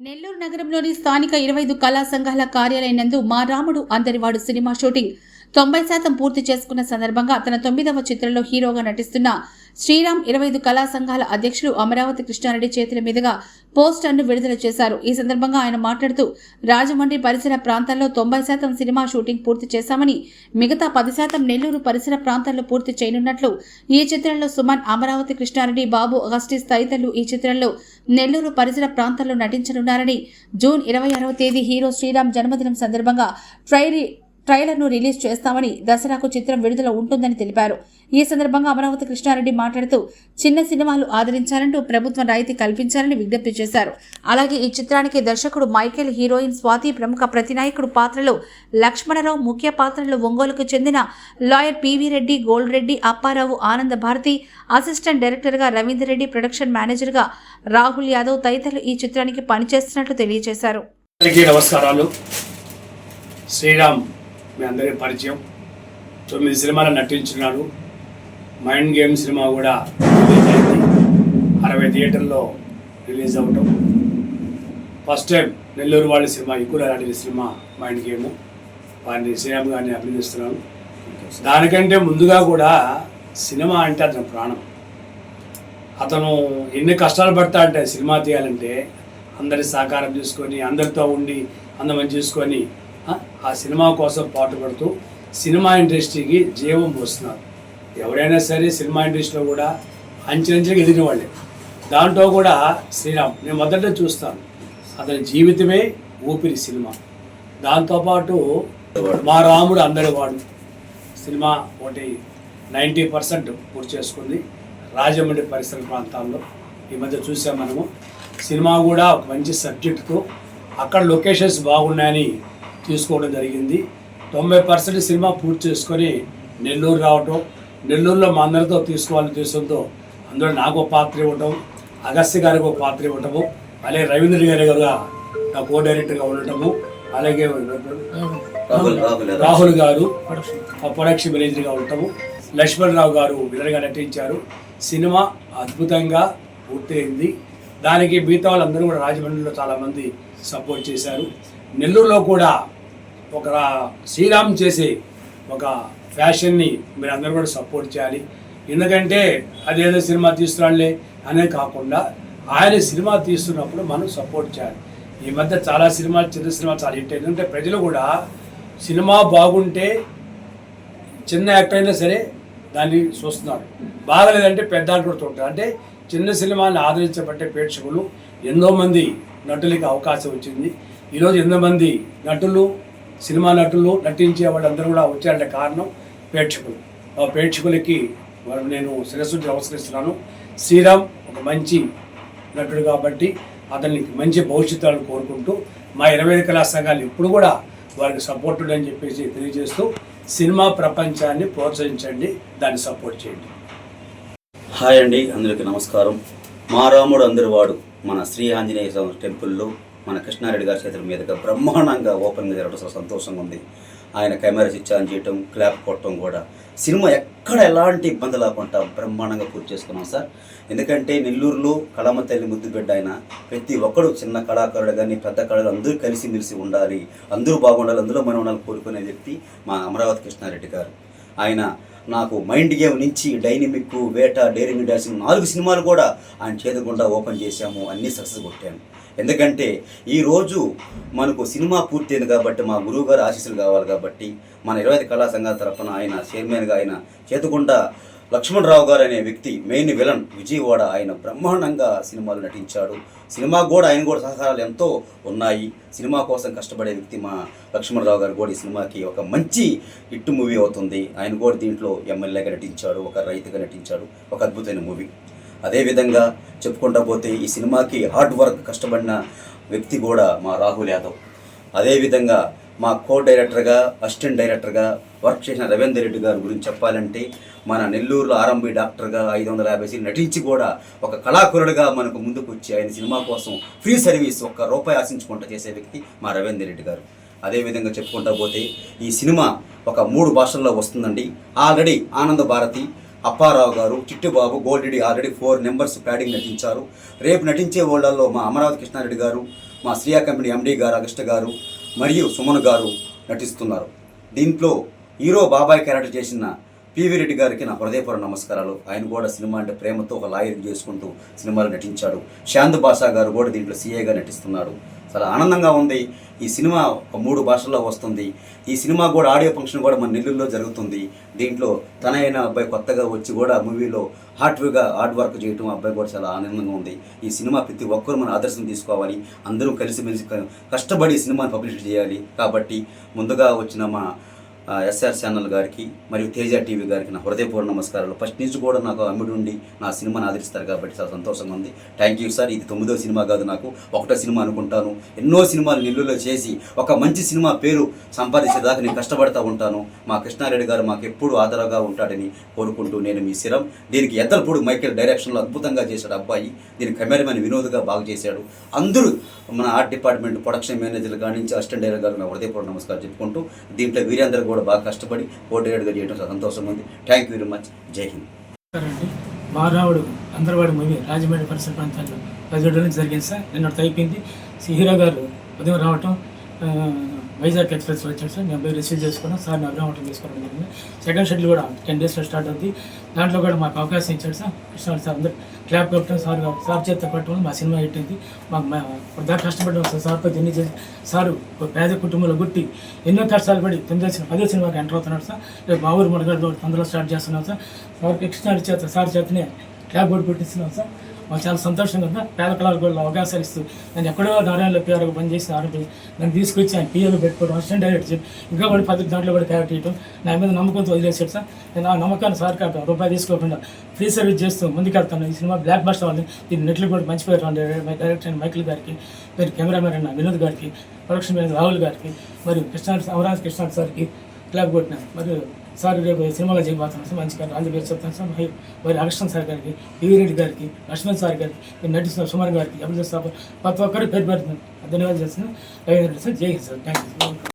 నెల్లూరు నగరంలోని స్థానిక ఇరవై ఐదు కళా సంఘాల కార్యాలయనందు మా రాముడు అందరివాడు సినిమా షూటింగ్ తొంభై శాతం పూర్తి చేసుకున్న సందర్భంగా తన తొమ్మిదవ చిత్రంలో హీరోగా నటిస్తున్న శ్రీరామ్ ఇరవై ఐదు కళా సంఘాల అధ్యక్షులు అమరావతి కృష్ణారెడ్డి చేతుల మీదుగా పోస్టర్ను విడుదల చేశారు. ఈ సందర్భంగా ఆయన మాట్లాడుతూ రాజమండ్రి పరిసర ప్రాంతాల్లో తొంభై శాతం సినిమా షూటింగ్ పూర్తి చేశామని మిగతా పది శాతం నెల్లూరు పరిసర ప్రాంతాల్లో పూర్తి చేయనున్నట్లు ఈ చిత్రంలో సుమన్ అమరావతి కృష్ణారెడ్డి బాబు అగస్టిస్ తదితరులు ఈ చిత్రంలో నెల్లూరు పరిసర ప్రాంతాల్లో నటించనున్నారని జూన్ ఇరవై ఆరవ తేదీ హీరో శ్రీరామ్ జన్మదినం సందర్భంగా ట్రైరీ ట్రైలర్ను రిలీజ్ చేస్తామని దసరాకు చిత్రం విడుదల ఉంటుందని తెలిపారు. ఈ సందర్భంగా అమరావతి కృష్ణారెడ్డి మాట్లాడుతూ చిన్న సినిమాలు ఆదరించాలంటూ ప్రభుత్వం రాయితీ కల్పించాలని విజ్ఞప్తి చేశారు. అలాగే ఈ చిత్రానికి దర్శకుడు మైకేల్ హీరోయిన్ స్వాతి ప్రముఖ ప్రతినాయకుడు పాత్రలో లక్ష్మణరావు ముఖ్య పాత్రలో ఒంగోలుకు చెందిన lawyer PV Reddy gold Reddy Apparao Ananda Bharati assistant డైరెక్టర్గా రవీందర్ రెడ్డి ప్రొడక్షన్ మేనేజర్గా రాహుల్ యాదవ్ తదితరులు ఈ చిత్రానికి పనిచేస్తున్నట్లు తెలియజేశారు. నమస్కారాలు. శ్రీరామ్ మీ అందరి పరిచయం. తొమ్మిది సినిమాలు నటించున్నాడు మైండ్ గేమ్ సినిమా కూడా రిలీజ్ అయింది అరవై థియేటర్లో రిలీజ్ అవ్వటం. ఫస్ట్ టైం నెల్లూరు వాళ్ళ సినిమా ఎక్కువ ఆడిన సినిమా మైండ్ గేమ్. వారిని శ్రీరామ్ గారిని అభినందిస్తున్నాను. దానికంటే ముందుగా కూడా సినిమా అంటే అతని ప్రాణం. అతను ఎన్ని కష్టాలు పడతా అంటే సినిమా తీయాలంటే అందరి సహకారం చేసుకొని అందరితో ఉండి అందమని చేసుకొని ఆ, ఆ సినిమా కోసం పాటుపడుతూ సినిమా ఇండస్ట్రీకి జీవం పోస్తున్నారు. ఎవరైనా సరే సినిమా ఇండస్ట్రీలో కూడా అంచెలంచెలుగా ఎదిగిన వాళ్ళే దాంట్లో కూడా శ్రీరామ్ నేను మొదట చూస్తాను. అతని జీవితమే ఊపిరి సినిమా. దాంతోపాటు మా రాముడు అందరి వాడు. సినిమా ఒకటి నైంటీ పర్సెంట్ పూర్తి చేసుకుంది రాజమండ్రి పరిసర ప్రాంతాల్లో. ఈ మధ్య చూసాం మనము. సినిమా కూడా ఒక మంచి సబ్జెక్టుతో అక్కడ లొకేషన్స్ బాగున్నాయని తీసుకోవడం జరిగింది. తొంభై పర్సెంట్ సినిమా పూర్తి చేసుకొని నెల్లూరు రావటం నెల్లూరులో మా అందరితో తీసుకోవాలని ఉద్దేశంతో అందులో నాకు ఒక పాత్ర ఇవ్వటం అగస్త్య గారికి ఒక పాత్ర ఇవ్వటము అలాగే రవీంద్ర గారి గారుగా నా కో డైరెక్టర్గా ఉండటము అలాగే రాహుల్ గారు. ప్రొడక్షన్. మేనేజర్గా ఉంటాము లక్ష్మణరావు గారు విలన్గా నటించారు. సినిమా అద్భుతంగా పూర్తయింది. దానికి మిగతా వాళ్ళందరూ కూడా రాజమండ్రిలో చాలామంది సపోర్ట్ చేశారు. నెల్లూరులో కూడా ఒక రా- శ్రీరామ్ చేసే ఒక ఫ్యాషన్ని మీరు అందరూ కూడా సపోర్ట్ చేయాలి. ఎందుకంటే అదేదో సినిమా తీస్తున్నాడులే అనే కాకుండా ఆయన సినిమా తీస్తున్నప్పుడు మనం సపోర్ట్ చేయాలి. ఈ మధ్య చాలా సినిమాలు చిన్న సినిమా చాలా హిట్ ఎందుకంటే అంటే ప్రజలు కూడా సినిమా బాగుంటే చిన్న యాక్టర్ అయినా సరే దాన్ని చూస్తున్నారు. బాగలేదంటే పెద్ద యాక్టర్ చూడతారు అంటే చిన్న సినిమాని ఆదరించబట్టే ప్రేక్షకులు ఎంతోమంది నటులకి అవకాశం వచ్చింది. ఈరోజు ఎంతోమంది నటులు సినిమా నటులు నటించే వాళ్ళందరూ కూడా వచ్చారంటే కారణం ప్రేక్షకులు. ఆ ప్రేక్షకులకి నేను శిరస్సు నమస్కరిస్తున్నాను. శ్రీరామ్ ఒక మంచి నటుడు కాబట్టి అతనికి మంచి భవిష్యత్తులను కోరుకుంటూ మా ఇరవై ఐదు కళా సంఘాలు ఇప్పుడు కూడా వారికి సపోర్ట్ అని చెప్పేసి తెలియజేస్తూ సినిమా ప్రపంచాన్ని ప్రోత్సహించండి దాన్ని సపోర్ట్ చేయండి. హాయ్ అండి అందరికీ నమస్కారం. మా రాముడు అందరి వాడు మన శ్రీ ఆంజనేయ స్వామి టెంపుల్లో మన కృష్ణారెడ్డి గారి చేతుల మీదుగా బ్రహ్మాండంగా ఓపెన్గా జరగడం చాలా సంతోషంగా ఉంది. ఆయన కెమెరా స్విచ్ ఆన్ చేయటం క్లాప్ కొట్టడం కూడా. సినిమా ఎక్కడ ఎలాంటి ఇబ్బంది లేకుండా బ్రహ్మాండంగా పూర్తి చేసుకున్నాం సార్. ఎందుకంటే నెల్లూరులో కళమ్మ తల్లి ముద్దు బిడ్డ ఆయన ప్రతి ఒక్కడు చిన్న కళాకారుడు కానీ పెద్ద కళలు అందరూ కలిసిమెలిసి ఉండాలి. అందరూ బాగుండాలి అందులో మనం ఉండాలి కోరుకునే వ్యక్తి మా అమరావతి కృష్ణారెడ్డి గారు. ఆయన నాకు మైండ్ గేమ్ నుంచి డైనమిక్ వేట డేరింగ్ డాన్సింగ్ నాలుగు సినిమాలు కూడా ఆయన చేతకుండా ఓపెన్ చేశాము. అన్నీ సక్సెస్ కొట్టాను. ఎందుకంటే ఈరోజు మనకు సినిమా పూర్తయింది కాబట్టి మా గురువు గారు ఆశీస్సులు కావాలి కాబట్టి మన ఇరవై ఐదు కళా సంఘాల తరఫున ఆయన చైర్మన్గా ఆయన చేతుకుండా లక్ష్మణరావు గారు అనే వ్యక్తి మెయిన్ విలన్ విజయవాడ ఆయన బ్రహ్మాండంగా సినిమాలు నటించాడు. సినిమా కూడా ఆయన కూడా సహకారాలు ఎంతో ఉన్నాయి. సినిమా కోసం కష్టపడే వ్యక్తి మా లక్ష్మణరావు గారు కూడా ఈ సినిమాకి ఒక మంచి హిట్ మూవీ అవుతుంది. ఆయన కూడా దీంట్లో ఎమ్మెల్యేగా నటించాడు ఒక రైతుగా నటించాడు ఒక అద్భుతమైన మూవీ. అదేవిధంగా చెప్పుకుంటా పోతే ఈ సినిమాకి హార్డ్ వర్క్ కష్టపడిన వ్యక్తి కూడా మా రాహుల్ యాదవ్. అదేవిధంగా మా కో డైరెక్టర్గా అసిస్టెంట్ డైరెక్టర్గా వర్క్ చేసిన రవీందర్ రెడ్డి గారి గురించి చెప్పాలంటే మన నెల్లూరులో ఆర్ఎంబి డాక్టర్గా ఐదు వందల యాభై సీట్లు నటించి కూడా ఒక కళాకారుడిగా మనకు ముందుకు వచ్చి ఆయన సినిమా కోసం ఫ్రీ సర్వీస్ ఒక్క రూపాయి ఆశించుకుంటూ చేసే వ్యక్తి మా రవీందర్ రెడ్డి గారు. అదేవిధంగా చెప్పుకుంటా పోతే ఈ సినిమా ఒక మూడు భాషల్లో వస్తుందండి. ఆల్రెడీ ఆనంద భారతి అప్పారావు గారు చిట్టుబాబు గోల్డెడి ఆల్రెడీ ఫోర్ నెంబర్స్ ప్యాడింగ్ నటించారు. రేపు నటించే వాళ్ళల్లో మా అమరావతి కృష్ణారెడ్డి గారు మా శ్రీయా కంపెనీ ఎండీ గారు అగస్ట గారు మరియు సుమన్ గారు నటిస్తున్నారు. దీంట్లో హీరో బాబాయ్ క్యారెక్టర్ చేసిన పివి రెడ్డి గారికి నా హృదయపూర్వ నమస్కారాలు. ఆయన కూడా సినిమా అంటే ప్రేమతో ఒక లాయర్ చేసుకుంటూ సినిమాలో నటించాడు. శాంత్ బాషా గారు కూడా దీంట్లో సీఏగా నటిస్తున్నాడు చాలా ఆనందంగా ఉంది. ఈ సినిమా ఒక మూడు భాషల్లో వస్తుంది. ఈ సినిమా కూడా ఆడియో ఫంక్షన్ కూడా మన నెల్లూరులో జరుగుతుంది. దీంట్లో తన అయిన అబ్బాయి కొత్తగా వచ్చి కూడా మూవీలో హార్డ్గా హార్డ్ వర్క్ చేయటం అబ్బాయి కూడా చాలా ఆనందంగా ఉంది. ఈ సినిమా ప్రతి ఒక్కరు మన ఆదర్శం తీసుకోవాలి. అందరూ కలిసిమెలిసి కష్టపడి ఈ సినిమాని పబ్లిష్ చేయాలి. కాబట్టి ముందుగా వచ్చిన మా ఎస్ఆర్ ఛానల్ గారికి మరియు తేజ టీవీ గారికి నా హృదయపూర్వ నమస్కారాలు. ఫస్ట్ నుంచి కూడా నాకు అమ్ముడు ఉండి నా సినిమాని ఆదరిస్తారు కాబట్టి చాలా సంతోషంగా ఉంది. థ్యాంక్ యూ సార్ ఇది తొమ్మిదో సినిమా కాదు నాకు. ఒకటో సినిమా అనుకుంటాను. ఎన్నో సినిమాలు నిల్లులో చేసి ఒక మంచి సినిమా పేరు సంపాదించేదాకా నేను కష్టపడతా ఉంటాను. మా కృష్ణారెడ్డి గారు మాకు ఎప్పుడు ఆదరగా ఉంటాడని కోరుకుంటూ నేను మీ శిరం. దీనికి ఎద్దలపూడి మైకేల్ డైరెక్షన్లో అద్భుతంగా చేశాడు అబ్బాయి. దీని కెమెరామెన్ వినోద్గా బాగా చేశాడు. అందరూ మన ఆర్ట్ డిపార్ట్మెంట్ ప్రొడక్షన్ మేనేజర్ కాడి నుంచి అసిస్టెంట్ డైరెక్టర్ గారు నా హృదయపూర్వ నమస్కారం చెప్పుకుంటూ దీంట్లో వీరందరూ కూడా బాగా కష్టపడి కోటేడుగా చేయడం సంతోషం ఉంది. Thank you very much Jai Hind అండి మారావుడు అందరవాడు మూవీ రాజమండ్రి పరిసర ప్రాంతాల్లో పదిహేడు జరిగింది సార్. నిన్న అయిపోయింది సి హీరో గారు ఉదయం రావటం వైజాగ్ ఎక్స్ప్రెస్ వచ్చాడు సార్. నేను పోయి రిసీవ్ చేసుకున్నాం. సార్ నా రావటం తీసుకోవడం జరిగింది. సెకండ్ షెడ్యూల్ కూడా టెన్ డేస్లో స్టార్ట్ అవుతుంది దాంట్లో కూడా మాకు అవకాశం ఇచ్చాడు సార్. కృష్ణ సార్ అందరు క్లాప్ కొట్టడం సార్ సార్ చేత పట్టడం మా సినిమా హిట్ అయింది. మాకు మా- దాకా కష్టపడ్డాం సార్. సార్తో ఎన్ని చేసి సారు పేద కుటుంబంలో గుట్టి ఎన్నో కష్టాలు పడి తొమ్మిదో సినిమా పదో సినిమాకి ఎంటర్ అవుతున్నాడు సార్. రేపు మా ఊరు మనగడ తొందరలో స్టార్ట్ చేస్తున్నాం సార్. సార్ కృష్ణ చేత సార్ చేతనే క్లాప్ కొట్టి పెట్టిస్తున్నాం సార్. మాకు చాలా సంతోషంగా ఉంది. పేద పిల్లలకు కూడా అవకాశాలు ఇస్తూ నేను ఎక్కడో నారాయణలో పిఆర్గా పనిచేసిన ఆరోగ్యం నన్ను తీసుకొచ్చి ఆయన పిఏలో పెట్టుకోవడం అసిస్టెంట్ డైరెక్టర్ చెప్పి ఇంకా కూడా పది దాంట్లో కూడా క్యారెక్ట్ ఇవ్వడం నా మీద నమ్మకంతో వదిలేసాడు సార్. నేను ఆ నమ్మకాన్ని సార్ కాక రూపాయి తీసుకోకుండా ఫ్రీ సర్వీస్ చేస్తూ ముందుకెళ్తాను. ఈ సినిమా బ్లాక్ బస్టర్ వాళ్ళని దీన్ని నెట్లు కూడా మంచి పేరు ఉంది. డైరెక్టర్ మైకిల్ గారికి మరి కెమెరామెన్ అన్న వినోద్ గారికి ప్రొడక్షన్ మేనేజర్ రాహుల్ గారికి మరియు కృష్ణ అవరాజ్ కృష్ణ సార్కి క్లాప్ కొట్టిన మరియు సార్ రేపు సినిమాలో చేయబోతున్నాను సార్ మంచిగా గారు అందరి పేరు చెప్తాను సార్. మరి మరి Augustine sir garu PV Reddy garu Lakshman sir గారికి నేను నటిస్తున్న సుమార్ గారికి ఎవరు చేస్తారు ప్రతి ఒక్కరు పేరు పెడుతున్నాను. ధన్యవాదాలు చేస్తున్నాను. Ravindra sir Jai sir. Thank you